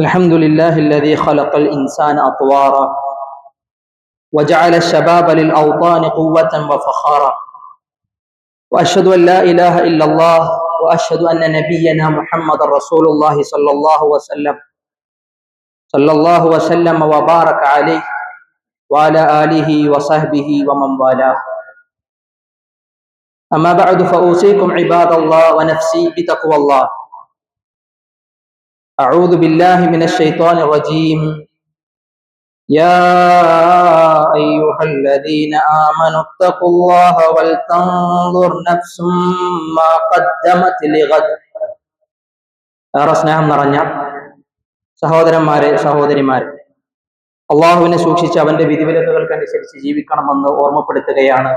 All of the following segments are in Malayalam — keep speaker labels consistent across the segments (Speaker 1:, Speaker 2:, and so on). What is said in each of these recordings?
Speaker 1: الحمد لله الذي خلق الإنسان أطوارا وجعل الشباب للأوطان قوة وفخارا. وأشهد أن لا إله إلا الله وأشهد أن نبينا محمد رسول الله صلى الله وسلم. صلى الله وسلم وبارك عليه وعلى آله وصحبه ومن والاه. أما بعد فأوصيكم عباد الله ونفسي بتقوى الله. أعوذ بالله من الشيطان الرجيم يا أيها الذين آمنوا اتقوا الله ولتنظر نفس ما قدمت لغد ഏറെ സ്നേഹം നിറഞ്ഞ സഹോദരന്മാരെ സഹോദരിമാരെ അള്ളാഹുവിനെ സൂക്ഷിച്ച് അവന്റെ വിധിവിലക്കുകൾക്കനുസരിച്ച് ജീവിക്കണമെന്ന് ഓർമ്മപ്പെടുത്തുകയാണ്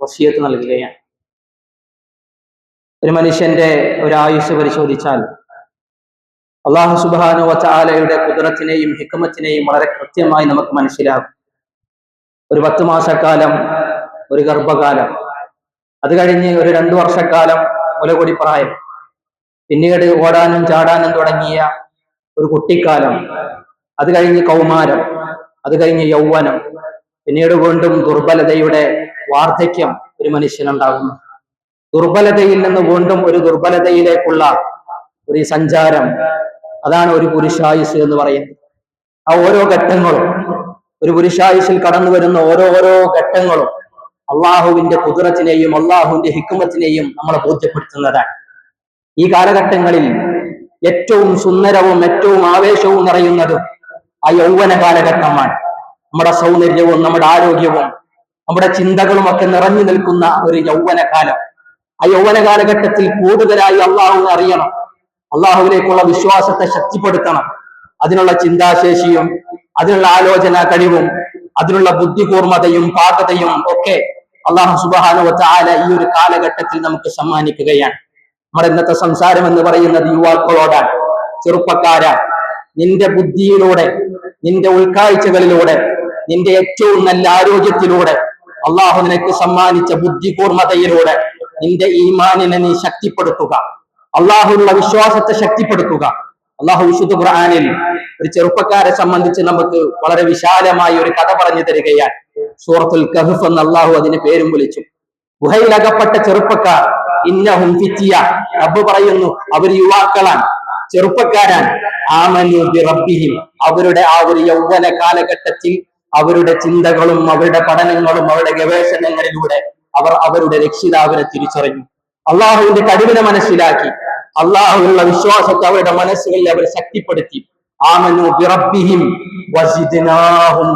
Speaker 1: വസിയത്ത് നൽകുകയാണ് ഒരു മനുഷ്യന്റെ ഒരു ആയുസ് പരിശോധിച്ചാൽ അള്ളാഹു സുബാനു വച്ചാലയുടെ കുതിരത്തിനെയും ഹിക്കമത്തിനെയും വളരെ കൃത്യമായി നമുക്ക് മനസ്സിലാകും. ഒരു പത്ത് മാസക്കാലം ഒരു ഗർഭകാലം അത് കഴിഞ്ഞ് ഒരു രണ്ടു വർഷക്കാലം മുലകൊടി പ്രായം പിന്നീട് ഓടാനും ചാടാനും തുടങ്ങിയ ഒരു കുട്ടിക്കാലം അത് കഴിഞ്ഞ് കൗമാരം അത് കഴിഞ്ഞ് യൗവനം പിന്നീട് വീണ്ടും ദുർബലതയുടെ വാർദ്ധക്യം ഒരു മനുഷ്യനുണ്ടാകുന്നു. ദുർബലതയിൽ നിന്ന് വീണ്ടും ഒരു ദുർബലതയിലേക്കുള്ള ഒരു സഞ്ചാരം അതാണ് ഒരു പുരുഷായുസ് എന്ന് പറയുന്നത്. ആ ഓരോ ഘട്ടങ്ങളും ഒരു പുരുഷായുസിൽ കടന്നു വരുന്ന ഓരോ ഓരോ ഘട്ടങ്ങളും അള്ളാഹുവിന്റെ കുതിരത്തിനെയും അള്ളാഹുവിന്റെ ഹിക്കുമത്തിനെയും നമ്മളെ ബോധ്യപ്പെടുത്തുന്നതാണ്. ഈ കാലഘട്ടങ്ങളിൽ ഏറ്റവും സുന്ദരവും ഏറ്റവും ആവേശവും നിറയുന്നതും ആ യൗവന കാലഘട്ടമാണ്. നമ്മുടെ സൗന്ദര്യവും നമ്മുടെ ആരോഗ്യവും നമ്മുടെ ചിന്തകളും ഒക്കെ നിറഞ്ഞു നിൽക്കുന്ന ഒരു യൗവന കാലം ആ യൗവന കാലഘട്ടത്തിൽ കൂടുതലായി അള്ളാഹു അറിയണം. അള്ളാഹുവിലേക്കുള്ള വിശ്വാസത്തെ ശക്തിപ്പെടുത്തണം. അതിനുള്ള ചിന്താശേഷിയും അതിനുള്ള ആലോചന കഴിവും അതിനുള്ള ബുദ്ധികൂർമ്മതയും പാകതയും ഒക്കെ അള്ളാഹു സുബാനുവത്ത ആല ഈ ഒരു കാലഘട്ടത്തിൽ നമുക്ക് സമ്മാനിക്കുകയാണ്. നമ്മുടെ ഇന്നത്തെ സംസാരം എന്ന് പറയുന്നത് യുവാക്കളോടാണ് ചെറുപ്പക്കാരാണ്. നിന്റെ ബുദ്ധിയിലൂടെ നിന്റെ ഉൾക്കാഴ്ചകളിലൂടെ നിന്റെ ഏറ്റവും നല്ല ആരോഗ്യത്തിലൂടെ അള്ളാഹു നിനക്ക് സമ്മാനിച്ച ബുദ്ധികൂർമ്മതയിലൂടെ നിന്റെ ഈമാനിനെ നീ ശക്തിപ്പെടുത്തുക. അള്ളാഹുള്ള വിശ്വാസത്തെ ശക്തിപ്പെടുത്തുക. അള്ളാഹു വിശുദ്ധ ഖുർആാനിൽ ഒരു ചെറുപ്പക്കാരെ സംബന്ധിച്ച് നമുക്ക് വളരെ വിശാലമായ ഒരു കഥ പറഞ്ഞു തരികയാണ്. സൂറത്തുൽ കഹഫ് എന്ന് അള്ളാഹു അതിന് പേരും വിളിച്ചു. ഗുഹയിലകപ്പെട്ട ചെറുപ്പക്കാർ ഇന്നഹും ഫിറ്റിയ റബ്ബ് പറയുന്നു അവർ യുവാക്കളാണ് ചെറുപ്പക്കാരാണ്. ആമനു ബി റബ്ബിഹിം അവരുടെ ആ ഒരു യൗവന കാലഘട്ടത്തിൽ അവരുടെ ചിന്തകളും അവരുടെ പഠനങ്ങളും അവരുടെ ഗവേഷണങ്ങളിലൂടെ അവർ അവരുടെ രക്ഷിതാവിനെ തിരിച്ചറിഞ്ഞു. അള്ളാഹുവിന്റെ കഴിവിനെ മനസ്സിലാക്കി. അള്ളാഹുവിനുള്ള വിശ്വാസത്തെ അവരുടെ മനസ്സുകളിൽ അവർ ശക്തിപ്പെടുത്തി. ആമനു ബിറബ്ബിഹിം വസിദ്നാഹും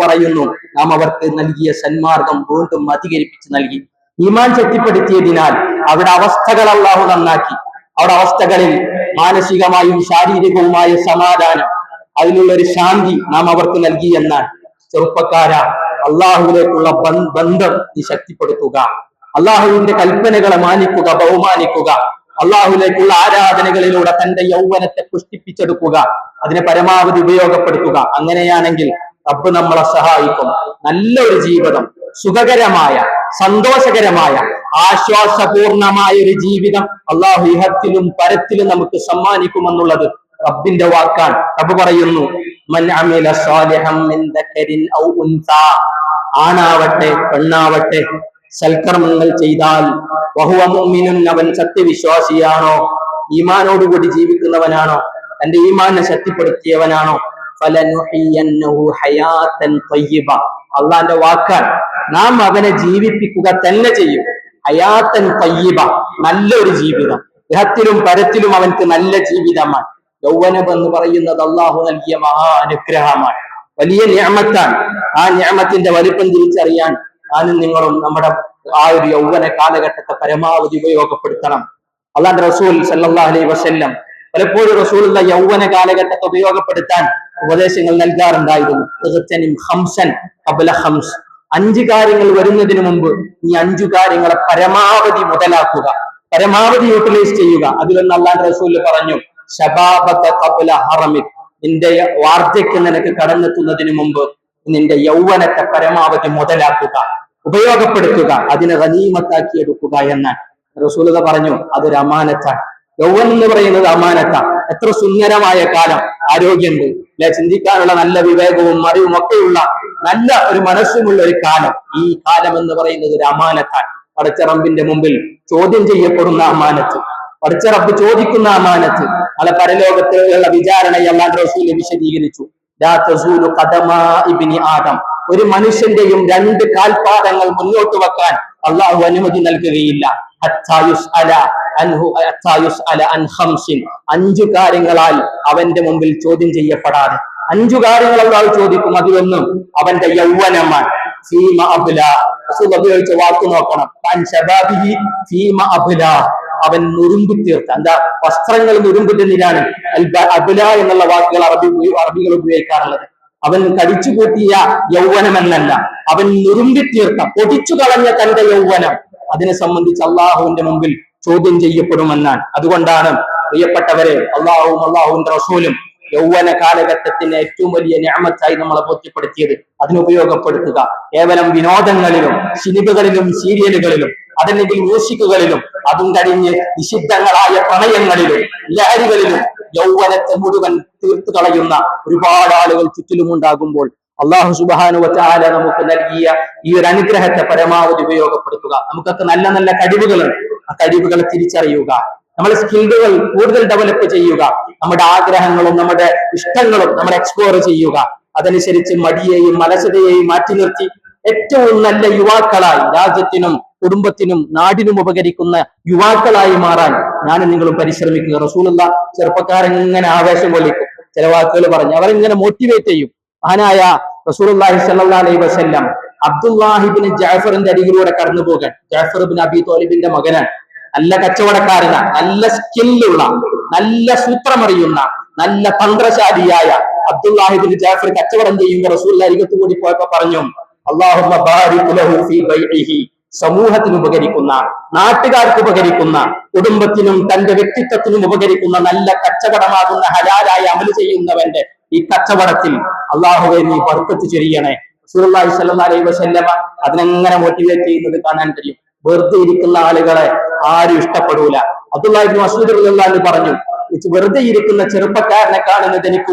Speaker 1: പറയുന്നു നാം അവർക്ക് നൽകിയ സന്മാർഗം വീണ്ടും അധികരിപ്പിച്ച് നൽകി. ഈമാൻ ശക്തിപ്പെടുത്തിയതിനാൽ അവരുടെ അവസ്ഥകൾ അള്ളാഹു നന്നാക്കി. അവരുടെ അവസ്ഥകളിൽ മാനസികമായും ശാരീരികവുമായ സമാധാനം അതിനുള്ള ഒരു ശാന്തി നാം അവർക്ക് നൽകി എന്നാൽ ചെറുപ്പക്കാര അള്ളാഹുവിലേക്കുള്ള ബന്ധം നീ ശക്തിപ്പെടുത്തുക. അള്ളാഹുവിന്റെ കൽപ്പനകളെ മാനിക്കുക ബഹുമാനിക്കുക. അള്ളാഹുലേക്കുള്ള ആരാധനകളിലൂടെ തന്റെ യൗവനത്തെ പുഷ്ടിപ്പിച്ചെടുക്കുക അതിനെ പരമാവധി ഉപയോഗപ്പെടുത്തുക. അങ്ങനെയാണെങ്കിൽ റബ്ബ് നമ്മളെ സഹായിക്കും. നല്ലൊരു ജീവിതം സുഖകരമായ സന്തോഷകരമായ ആശ്വാസപൂർണമായ ഒരു ജീവിതം അള്ളാഹു ഇഹത്തിലും പരത്തിലും നമുക്ക് സമ്മാനിക്കുമെന്നുള്ളത് റബ്ബിന്റെ വാക്കാണ്. റബ്ബ് പറയുന്നു ആണാവട്ടെ പെണ്ണാവട്ടെ സൽക്കർമ്മങ്ങൾ ചെയ്താൽ വഹുവ മുഅ്മിനുൻ അവൻ സത്യവിശ്വാസിയാണോ? ഈമാനോടുകൂടി ജീവിക്കുന്നവനാണോ? തന്റെ ഈമാനെ ശക്തിപ്പെടുത്തിയവനാണോ? അള്ളാന്റെ വാക്കാൽ നാം അവനെ ജീവിപ്പിക്കുക തന്നെ ചെയ്യും. ഹയാത്തൻ ത്വയ്യിബ നല്ലൊരു ജീവിതം. ഗ്രഹത്തിലും പരത്തിലും അവൻക്ക് നല്ല ജീവിതമാണ്. യൗവനം എന്ന് പറയുന്നത് അള്ളാഹു നൽകിയ മഹാ അനുഗ്രഹമാണ്. വലിയ ഞാമത്താണ് ആ ഞാമത്തിന്റെ വലിപ്പം തിരിച്ചറിയാൻ ഞാനും നിങ്ങളും നമ്മുടെ ആ ഒരു യൗവന കാലഘട്ടത്തെ പരമാവധി ഉപയോഗപ്പെടുത്തണം. അള്ളാന്റെ റസൂൽ സല്ലാ അലൈഹി വസല്ലം പലപ്പോഴും റസൂലുള്ള യൗവന കാലഘട്ടത്തെ ഉപയോഗപ്പെടുത്താൻ ഉപദേശങ്ങൾ നൽകാറുണ്ടായിരുന്നു. ഹംസൻ കബല ഹംസ് അഞ്ച് കാര്യങ്ങൾ വരുന്നതിന് മുമ്പ് ഈ അഞ്ചു കാര്യങ്ങളെ പരമാവധി മുതലാക്കുക. പരമാവധി യൂട്ടിലൈസ് ചെയ്യുക. അതിലൊന്ന് അള്ളാന്റെ റസൂൽ പറഞ്ഞു ശബാബത്തെ കബുല ഹറമിക് നിന്റെ വാർദ്ധക്യം നിനക്ക് കടന്നെത്തുന്നതിന് മുമ്പ് നിന്റെ യൗവനത്തെ പരമാവധി മുതലാക്കുക ഉപയോഗപ്പെടുത്തുക അതിനെ റനീമത്താക്കി എടുക്കുക എന്ന് റസൂലത പറഞ്ഞു. അതൊരു അമാനത്താണ്. യൗവൻ എന്ന് പറയുന്നത് അമാനത്താണ്. എത്ര സുന്ദരമായ കാലം ആരോഗ്യമുണ്ട്. അല്ലെ? ചിന്തിക്കാനുള്ള നല്ല വിവേകവും അറിവും ഒക്കെയുള്ള നല്ല ഒരു മനസ്സുമുള്ള ഒരു കാലം. ഈ കാലം എന്ന് പറയുന്നത് ഒരു അമാനത്താണ്. പടച്ചറമ്പിന്റെ മുമ്പിൽ ചോദ്യം ചെയ്യപ്പെടുന്ന അമാനത്ത്. പടച്ചറമ്പ് ചോദിക്കുന്ന അമാനത്ത്. അല്ല പരലോകത്തിലുള്ള വിചാരണ അല്ലാണ്ട് റസൂൽ വിശദീകരിച്ചു. ആദം. ഒരു മനുഷ്യന്റെയും രണ്ട് കാൽപാദങ്ങൾ മുന്നോട്ട് വെക്കാൻ അള്ളാഹു അനുമതി നൽകുകയില്ല. അഞ്ചു കാര്യങ്ങളാൽ അവന്റെ മുമ്പിൽ ചോദ്യം ചെയ്യപ്പെടാതെ. അഞ്ചു കാര്യങ്ങൾ അള്ളാഹു ചോദിക്കും അതിലൊന്നും അവന്റെ യൗവനമാണ്. ഫീമ അബുല. ഉപയോഗിച്ച വാക്ക് നോക്കണം. ഫീമ അവൻ നുറുമ്പി തീർത്ത. എന്താ? വസ്ത്രങ്ങൾ നുറുമ്പിട്ടുന്നതിനാണ് അബുല എന്നുള്ള വാക്കുകൾ അറബി അറബികൾ ഉപയോഗിക്കാറുള്ളത്. അവൻ കടിച്ചു കൂട്ടിയ യൗവനമെന്നല്ല. അവൻ നുറുമ്പി തീർത്ത പൊടിച്ചു കളഞ്ഞ തന്റെ യൗവനം. അതിനെ സംബന്ധിച്ച് അള്ളാഹുവിന്റെ മുമ്പിൽ ചോദ്യം ചെയ്യപ്പെടുമെന്നാണ്. അതുകൊണ്ടാണ് പ്രിയപ്പെട്ടവരെ അള്ളാഹുവും അള്ളാഹുവിന്റെ റസൂലും യൗവന കാലഘട്ടത്തിന് ഏറ്റവും വലിയ ഞാമത്തായി നമ്മളെ ബോധ്യപ്പെടുത്തിയത്. അതിനുപയോഗപ്പെടുത്തുക കേവലം വിനോദങ്ങളിലും സിനിമകളിലും സീരിയലുകളിലും അതല്ലെങ്കിൽ മ്യൂസിക്കുകളിലും അതും കഴിഞ്ഞ് നിഷിദ്ധങ്ങളായ പ്രണയങ്ങളിലും ലഹരികളിലും യൗവനത്തെ മുഴുവൻ തീർത്തു കളയുന്ന ഒരുപാട് ആളുകൾ ചുറ്റിലും ഉണ്ടാകുമ്പോൾ അള്ളാഹു സുബാനുവറ്റാല നമുക്ക് നൽകിയ ഈ ഒരു അനുഗ്രഹത്തെ പരമാവധി ഉപയോഗപ്പെടുത്തുക. നമുക്കൊക്കെ നല്ല നല്ല കഴിവുകളുണ്ട് ആ കഴിവുകളെ തിരിച്ചറിയുക. നമ്മുടെ സ്കില്ലുകൾ കൂടുതൽ ഡെവലപ്പ് ചെയ്യുക. നമ്മുടെ ആഗ്രഹങ്ങളും നമ്മുടെ ഇഷ്ടങ്ങളും നമ്മൾ എക്സ്പ്ലോർ ചെയ്യുക. അതനുസരിച്ച് മടിയെയും മനസ്സതയെയും മാറ്റി നിർത്തി ഏറ്റവും നല്ല യുവാക്കളായി രാജ്യത്തിനും കുടുംബത്തിനും നാടിനും ഉപകരിക്കുന്ന യുവാക്കളായി മാറാൻ ഞാൻ നിങ്ങളും പരിശ്രമിക്കുക റസൂലുള്ള ചെറുപ്പക്കാരൻ ഇങ്ങനെ ആവേശം കൊള്ളിക്കും. ചില വാക്കുകൾ പറഞ്ഞു. അവരിങ്ങനെ മോട്ടിവേറ്റ് ചെയ്യും. മഹാനായ റസൂലുള്ളാഹി സ്വല്ലല്ലാഹി അലൈഹി വസല്ലം അബ്ദുല്ലാഹിബിന് ജാഫറിന്റെ അരികിലൂടെ കടന്നു പോകാൻ ജാഫർ ബിൻ അബി തോലിബിന്റെ മകനാണ്. നല്ല കച്ചവടക്കാരനാണ് നല്ല സ്കില്ലുള്ള നല്ല സൂത്രമറിയുന്ന നല്ല തന്ത്രശാലിയായ അബ്ദുല്ലാഹിബിൻ ജാഫർ കച്ചവടം ചെയ്യുമ്പോൾ റസൂൽ അരികത്ത് കൂടി പോയപ്പോ പറഞ്ഞു അള്ളാഹുമ്മ സമൂഹത്തിന് ഉപകരിക്കുന്ന നാട്ടുകാർക്ക് ഉപകരിക്കുന്ന കുടുംബത്തിനും തന്റെ വ്യക്തിത്വത്തിനും ഉപകരിക്കുന്ന നല്ല കച്ചവടമാകുന്ന ഹലാലായ അമൽ ചെയ്യുന്നവന്റെ ഈ കച്ചവടത്തിൽ അള്ളാഹുവെ നീ ബർക്കത്ത് ചെറിയണേ സ്വല്ലല്ലാഹി അലൈഹി വസല്ലമ അതിനെങ്ങനെ മോട്ടിവേറ്റ് ചെയ്യുന്നത് കാണാൻ കഴിയും? വെറുതെ ഇരിക്കുന്ന ആളുകളെ ആരും ഇഷ്ടപ്പെടൂല. അബ്ദുള്ള മസൂദ് അൻഹു പറഞ്ഞു വെറുതെ ഇരിക്കുന്ന ചെറുപ്പക്കാരനെ കാണുന്നത് എനിക്ക്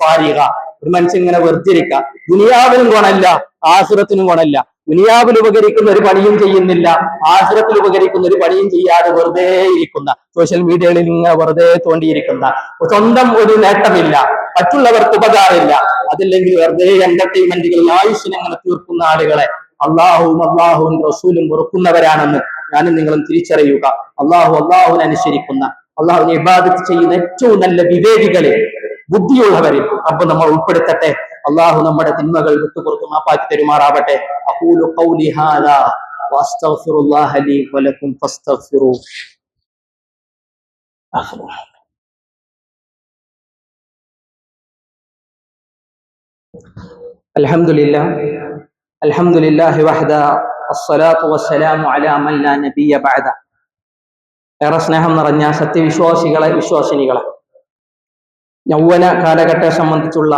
Speaker 1: ഫാരിഗ. ഒരു മനുഷ്യൻ ഇങ്ങനെ വെറുതെ ഇരിക്ക. ദുനിയാവിനും ഗുണമല്ല. ആസുരത്തിനും ഗുണമില്ല ദുനിയാവിൽ ഉപകരിക്കുന്ന ഒരു പണിയും ചെയ്യുന്നില്ല. ആസുരത്തിൽ ഉപകരിക്കുന്ന ഒരു പണിയും ചെയ്യാതെ വെറുതെ ഇരിക്കുന്ന. സോഷ്യൽ മീഡിയകളിൽ ഇങ്ങനെ വെറുതെ തോണ്ടിയിരിക്കുന്ന. സ്വന്തം ഒരു നേട്ടമില്ല. മറ്റുള്ളവർക്ക് ഉപകാരമില്ല. അതല്ലെങ്കിൽ വെറുതെ എന്റർടൈൻമെന്റുകളിൽ ആയുഷിനെ അങ്ങനെ തീർക്കുന്ന ആളുകളെ. അള്ളാഹുവും അള്ളാഹുവും റസൂലും ഉറക്കുന്നവരാണെന്ന് ഞാനും നിങ്ങളും തിരിച്ചറിയുക. അള്ളാഹു അള്ളാഹുവിനെ അനുസരിക്കുന്ന അള്ളാഹുവിനെ ഇബാദത്ത് ചെയ്യുന്ന ഏറ്റവും നല്ല വിവേകികളെ ബുദ്ധിയുള്ളവരിൽ അപ്പൊ നമ്മൾ ഉൾപ്പെടുത്തട്ടെ. അള്ളാഹു നമ്മുടെ തിന്മകൾ വിട്ടുപുറത്ത് മാപ്പാക്കി തരുമാറാവട്ടെ അഖൂലു ഖൗലി ഹാദാ വഅസ്തഗ്ഫിറുല്ലാഹ ലീ വലക്കും ഫസ്തഗ്ഫിറൂ الحمد لله الحمد لله وحده الصلاة والسلام على من لا نبي بعد ഏറെ സ്നേഹം നിറഞ്ഞ സത്യവിശ്വാസികളെ വിശ്വാസിനികളെ യൗവന കാലഘട്ടത്തെ സംബന്ധിച്ചുള്ള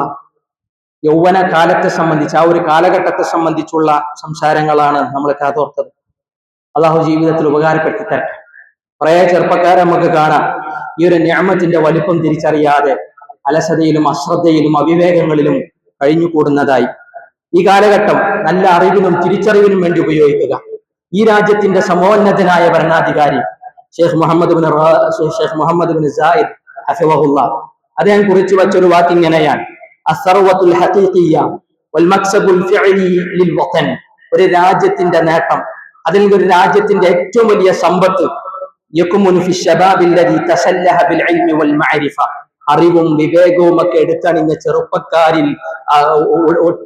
Speaker 1: യൗവന കാലത്തെ സംബന്ധിച്ച് ആ ഒരു കാലഘട്ടത്തെ സംബന്ധിച്ചുള്ള സംസാരങ്ങളാണ് നമ്മൾ കാതോർത്തത്. അള്ളാഹു ജീവിതത്തിൽ ഉപകാരപ്പെടുത്തി തരട്ടെ. കുറേ ചെറുപ്പക്കാരെ നമുക്ക് കാണാം. ഈ ഒരു ഞാമത്തിന്റെ വലിപ്പം തിരിച്ചറിയാതെ അലസതയിലും അശ്രദ്ധയിലും അവിവേകങ്ങളിലും കഴിഞ്ഞുകൂടുന്നതായി ഈ കാലഘട്ടം നല്ല അറിവിനും തിരിച്ചറിവിനും വേണ്ടി ഉപയോഗിക്കുക. ഈ രാജ്യത്തിന്റെ സമോന്നതനായ ഭരണാധികാരി Sheikh Mohammed bin Sheikh Mohammed bin Zayed ഹഫിവഹുല്ല. അദ്ദേഹം കുറിച്ചു വച്ചൊരു വാക്ക് ഇങ്ങനെയാണ് അസർവത്തുൽ ഹഖീഖിയ്യ വൽ മക്സബുൽ ലിൽ ഒരു രാജ്യത്തിന്റെ നേട്ടം. അതിൽ ഒരു രാജ്യത്തിന്റെ ഏറ്റവും വലിയ സമ്പത്ത്. ഫി തസല്ലഹ ബിൽ വൽ മഅരിഫ. അറിവും വിവേകവും ഒക്കെ എടുത്തണിഞ്ഞ ചെറുപ്പക്കാരിൽ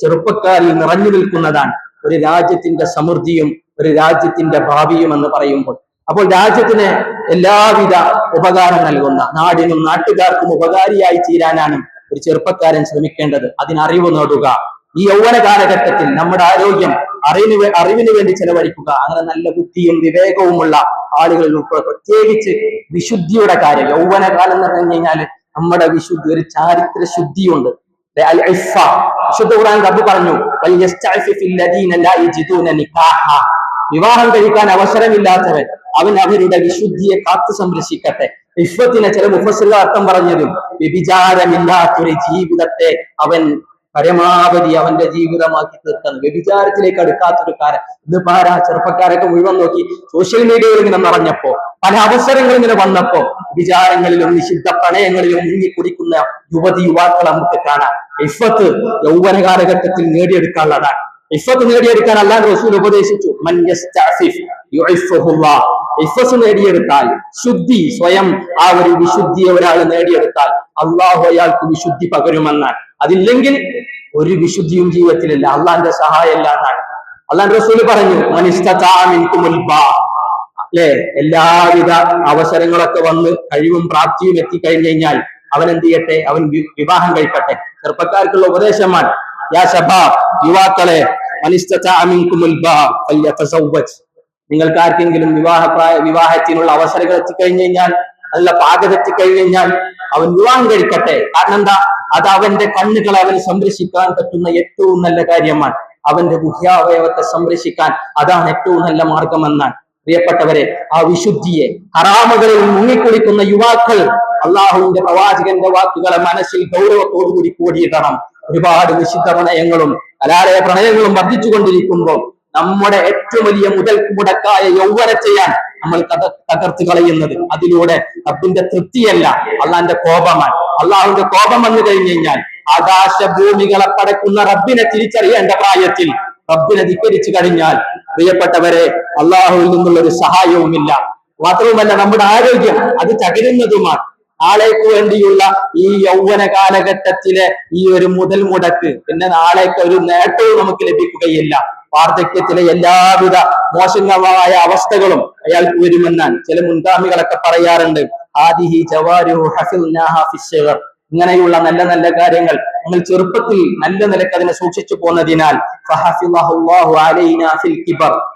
Speaker 1: ചെറുപ്പക്കാരിൽ നിറഞ്ഞു നിൽക്കുന്നതാണ്. ഒരു രാജ്യത്തിന്റെ സമൃദ്ധിയും ഒരു രാജ്യത്തിന്റെ ഭാവിയും എന്ന് പറയുമ്പോൾ. അപ്പോൾ രാജ്യത്തിന് എല്ലാവിധ ഉപകാരം നൽകുന്ന നാടിനും നാട്ടുകാർക്കും ഉപകാരിയായി തീരാനാണ് ഒരു ചെറുപ്പക്കാരൻ ശ്രമിക്കേണ്ടത്. അതിനറിവ് നേടുക. ഈ യൗവന കാലഘട്ടത്തിൽ നമ്മുടെ ആരോഗ്യം അറിവിന് അറിവിന് വേണ്ടി ചെലവഴിക്കുക. അങ്ങനെ നല്ല ബുദ്ധിയും വിവേകവുമുള്ള ആളുകളിൽ ഉൾപ്പെടെ പ്രത്യേകിച്ച് വിശുദ്ധിയുടെ കാര്യം. യൗവന കാലം എന്ന് പറഞ്ഞു കഴിഞ്ഞാൽ നമ്മുടെ വിശുദ്ധി ഒരു ചാരിത്ര ശുദ്ധിയുണ്ട്. വിശുദ്ധ ഖുർആൻ റബ്ബ് പറഞ്ഞു. വിവാഹം കഴിക്കാൻ അവസരമില്ലാത്തവൻ അവൻ അവരുടെ വിശുദ്ധിയെ കാത്തു സംരക്ഷിക്കട്ടെ. ഇഫത്തിനെ ചില മുഫസ്സിലുള്ള അർത്ഥം പറഞ്ഞതും. വ്യഭിചാരമില്ലാത്തൊരു ജീവിതത്തെ അവൻ പരമാവധി അവന്റെ ജീവിതമാക്കി തീർക്കണം. വ്യഭിചാരത്തിലേക്ക് അടുക്കാത്തൊരു കാലം. ഇന്ന് പാരാ ചെറുപ്പക്കാരൊക്കെ മുഴുവൻ നോക്കി സോഷ്യൽ മീഡിയയിൽ ഇങ്ങനെ നിറഞ്ഞപ്പോ പല അവസരങ്ങൾ ഇങ്ങനെ വന്നപ്പോ വിചാരങ്ങളിലും നിഷിദ്ധ പ്രണയങ്ങളിലും മുങ്ങിക്കുടിക്കുന്ന യുവതി യുവാക്കളെ നമുക്ക് കാണാം. ഇഫത്ത് യൗവന കാലഘട്ടത്തിൽ നേടിയെടുക്കാനുള്ളതാണ്. ഇഫത്ത് നേടിയെടുക്കാൻ അല്ലാതെ റസൂൽ ഉപദേശിച്ചു. ഇഫത്ത് നേടിയെടുത്താൽ ശുദ്ധി സ്വയം ആ ഒരു വിശുദ്ധി ഒരാൾ നേടിയെടുത്താൽ അള്ളാഹു അയാൾക്ക് വിശുദ്ധി പകരുമെന്നാണ്. അതില്ലെങ്കിൽ ഒരു വിശുദ്ധിയും ജീവിതത്തിലില്ല. അള്ളാന്റെ അല്ല എന്നാണ്. അള്ളാൻ റസൂൽ പറഞ്ഞു മനിസ്തമിൻകുമുൽ ബാ. അല്ലെ? എല്ലാവിധ അവസരങ്ങളൊക്കെ വന്ന് കഴിവും പ്രാപ്തിയും എത്തിക്കഴിഞ്ഞു കഴിഞ്ഞാൽ അവൻ എന്ത് ചെയ്യട്ടെ? അവൻ വിവാഹം കഴിക്കട്ടെ. ചെറുപ്പക്കാർക്കുള്ള ഉപദേശമാണ് യാ ശബാബ് യുവാക്കളെ മനിസ്തമിൻകുമുൽ ബാ നിങ്ങൾക്ക് ആർക്കെങ്കിലും വിവാഹ വിവാഹത്തിനുള്ള അവസരങ്ങൾ എത്തിക്കഴിഞ്ഞു കഴിഞ്ഞാൽ നല്ല പാകത എത്തിക്കഴിഞ്ഞു കഴിഞ്ഞാൽ അവൻ വിവാഹം കഴിക്കട്ടെ. കാരണം എന്താ? അത് അവന്റെ കണ്ണുകളെ അവൻ സംരക്ഷിക്കാൻ പറ്റുന്ന ഏറ്റവും നല്ല കാര്യമാണ്. അവന്റെ ഗുഹ്യാവയവത്തെ സംരക്ഷിക്കാൻ അതാണ് ഏറ്റവും നല്ല മാർഗമെന്നാണ്. പ്രിയപ്പെട്ടവരെ ആ വിശുദ്ധിയെ ഹറാമകളിൽ മുങ്ങിക്കുളിക്കുന്ന യുവാക്കൾ അള്ളാഹുവിന്റെ പ്രവാചകന്റെ വാക്കുകളെ മനസ്സിൽ ഗൗരവത്തോടുകൂടി കൂടിയിടണം. ഒരുപാട് നിഷിദ്ധ പ്രണയങ്ങളും കലാലയ പ്രണയങ്ങളും വർദ്ധിച്ചുകൊണ്ടിരിക്കുമ്പോൾ നമ്മുടെ ഏറ്റവും വലിയ മുതൽ മുടക്കായ യൗവനത്തെയാണ് നമ്മൾ തകർത്തു കളയുന്നത്. അതിലൂടെ റബ്ബിന്റെ തൃപ്തിയല്ല അള്ളാന്റെ കോപമാണ്. അള്ളാഹുവിന്റെ കോപം വന്നു കഴിഞ്ഞു കഴിഞ്ഞാൽ ആകാശ ഭൂമികളെ പടക്കുന്ന റബ്ബിനെ തിരിച്ചറിയേണ്ട പ്രായത്തിൽ റബ്ബിനെ ധിക്കരിച്ചു കഴിഞ്ഞാൽ പ്രിയപ്പെട്ടവരെ അള്ളാഹുവിൽ നിന്നുള്ള ഒരു സഹായവുമില്ല. മാത്രവുമല്ല നമ്മുടെ ആരോഗ്യം അത് തകരുന്നതുമാണ്. നാളേക്ക് വേണ്ടിയുള്ള ഈ യൗവന കാലഘട്ടത്തിലെ ഈ ഒരു മുതൽ മുടക്ക് പിന്നെ നാളേക്ക് ഒരു നേട്ടവും നമുക്ക് ലഭിക്കുകയില്ല. വാർദ്ധക്യത്തിലെ എല്ലാവിധ മോശങ്ങളായ അവസ്ഥകളും അയാൾക്ക് വരുമെന്നാൽ ചില മുൻഗാമികളൊക്കെ പറയാറുണ്ട് ആദിഹി ഫിശ്ശിഗർ. ഇങ്ങനെയുള്ള നല്ല നല്ല കാര്യങ്ങൾ നമ്മൾ ചെറുപ്പത്തിൽ നല്ല നിലയ്ക്ക് അതിനെ സൂക്ഷിച്ചു പോന്നതിനാൽ.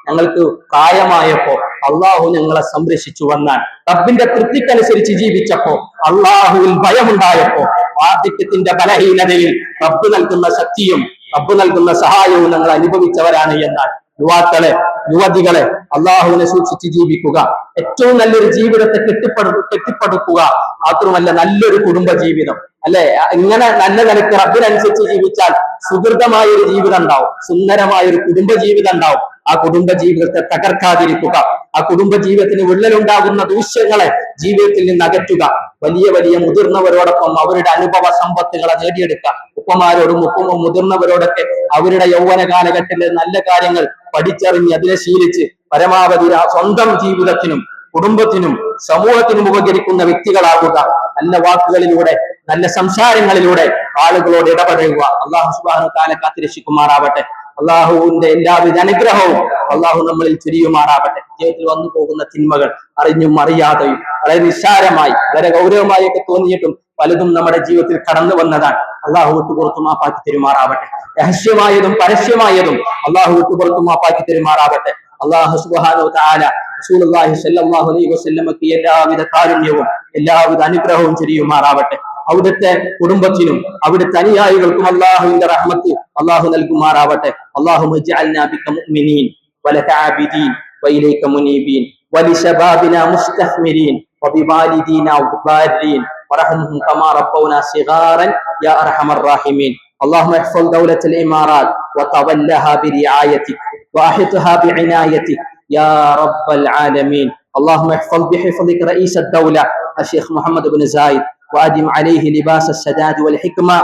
Speaker 1: ഞങ്ങൾക്ക് പ്രായമായപ്പോ അള്ളാഹു ഞങ്ങളെ സംരക്ഷിച്ചു വന്നാൽ റബ്ബിന്റെ തൃപ്തിക്കനുസരിച്ച് ജീവിച്ചപ്പോ അള്ളാഹുവിൽ ഭയമുണ്ടായപ്പോ വാർദ്ധക്യത്തിന്റെ ബലഹീനതയിൽ റബ്ബ് നൽകുന്ന ശക്തിയും റബ്ബ് നൽകുന്ന സഹായവും ഞങ്ങൾ അനുഭവിച്ചവരാണ് എന്നാൽ യുവാക്കളെ യുവതികളെ അള്ളാഹുവിനെ സൂക്ഷിച്ച് ജീവിക്കുക. ഏറ്റവും നല്ലൊരു ജീവിതത്തെ കെട്ടിപ്പടു കെട്ടിപ്പടുക്കുക മാത്രമല്ല നല്ലൊരു കുടുംബ ജീവിതം അല്ലെ? ഇങ്ങനെ നല്ല നിലയ്ക്ക് റബ്ബിനനുസരിച്ച് ജീവിച്ചാൽ സുഹൃതമായ ഒരു ജീവിതം ഉണ്ടാവും. സുന്ദരമായ ഒരു കുടുംബ ജീവിതം ഉണ്ടാവും. ആ കുടുംബ ജീവിതത്തെ തകർക്കാതിരിക്കുക. ആ കുടുംബ ജീവിതത്തിന് വിള്ളലുണ്ടാകുന്ന ദൂഷ്യങ്ങളെ ജീവിതത്തിൽ നിന്ന് അകറ്റുക. വലിയ വലിയ മുതിർന്നവരോടൊപ്പം അവരുടെ അനുഭവ സമ്പത്തുകളെ നേടിയെടുക്കുക. ഉപ്പമാരോടും ഉപ്പ മുതിർന്നവരോടൊക്കെ അവരുടെ യൗവന കാലഘട്ടത്തിലെ നല്ല കാര്യങ്ങൾ പഠിച്ചറിഞ്ഞ് അതിനെ ശീലിച്ച് പരമാവധി സ്വന്തം ജീവിതത്തിനും കുടുംബത്തിനും സമൂഹത്തിനും ഉപകരിക്കുന്ന വ്യക്തികളാകുക. നല്ല വാക്കുകളിലൂടെ നല്ല സംസാരങ്ങളിലൂടെ ആളുകളോട് ഇടപഴകുക. അള്ളാഹു സുബാനു കാല കാത്തിരക്ഷിക്കുമാറാവട്ടെ. അള്ളാഹുവിന്റെ എല്ലാവിധ അനുഗ്രഹവും അള്ളാഹു നമ്മളിൽ ചുരിയുമാറാവട്ടെ ജീവിതത്തിൽ വന്നു പോകുന്ന തിന്മകൾ അറിഞ്ഞും അറിയാതെയും വളരെ നിസ്സാരമായി വളരെ ഗൗരവമായി ഒക്കെ തോന്നിയിട്ടും പലതും നമ്മുടെ ജീവിതത്തിൽ കടന്നു വന്നതാണ്. അള്ളാഹു വിട്ടുപുറത്തു മാപ്പാക്കി തെരുമാറാവട്ടെ രഹസ്യമായതും പരസ്യമായതും അള്ളാഹു വിട്ടുപുറത്തു മാപ്പാക്കി തെരുമാറാവട്ടെ അള്ളാഹു സുബാനോ താല റസൂലുള്ളാഹി സ്വല്ലല്ലാഹു അലൈഹി വസല്ലമക്ക് എല്ലാവിധ കാരുണ്യവും എല്ലാവിധ അനുഗ്രഹവും ചൊരിയുമാറാവട്ടെ അവിടുത്തെ കുടുംബത്തിനും അവിടുത്തെ അനുയായികൾക്കും അള്ളാഹുവിന്റെ റഹ്മത്ത് അള്ളാഹു നൽകുമാറാവട്ടെ അള്ളാഹു മുഅ്മിനീൻ ولك عابدين وإليك منيبين ولشبابنا مستثمرين وبوالدينا وبارين ورحمهم كما ربونا صغارا يا أرحم الراحمين اللهم احفظ دولة الإمارات وتولها برعايتك وأحطها بعنايتك يا رب العالمين اللهم احفظ بحفظك رئيس الدولة الشيخ محمد بن زايد وأدم عليه لباس السداد والحكمة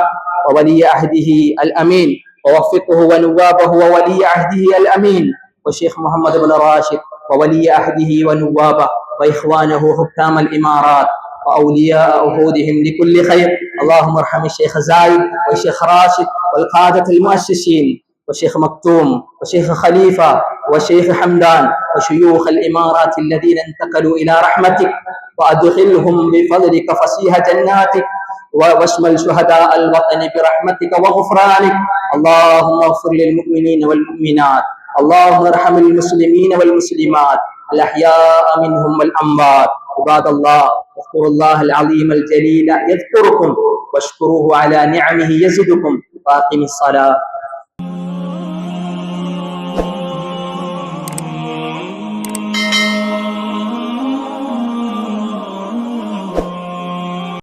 Speaker 1: وولي عهده الأمين ووفقه ونوابه وولي عهده الأمين والشيخ محمد بن راشد وولي عهده ونوابه وإخوانه حكام الإمارات وأولياء عهودهم لكل خير. اللهم ارحم الشيخ زايد والشيخ راشد والقادة المؤسسين. والشيخ مكتوم والشيخ خليفة والشيخ حمدان وشيوخ الإمارات الذين انتقلوا إلى رحمتك وأدخلهم بفضلك فسيح جناتك واشمل شهداء الوطن برحمتك وغفرانك. اللهم اغفر للمؤمنين والمؤمنات. اللهم ارحم المسلمين والمسلمات. الأحياء منهم والأموات. عباد الله اذكروا الله العظيم الجليل يذكركم واشكروه على نعمه يزدكم. وأقم الصلاة.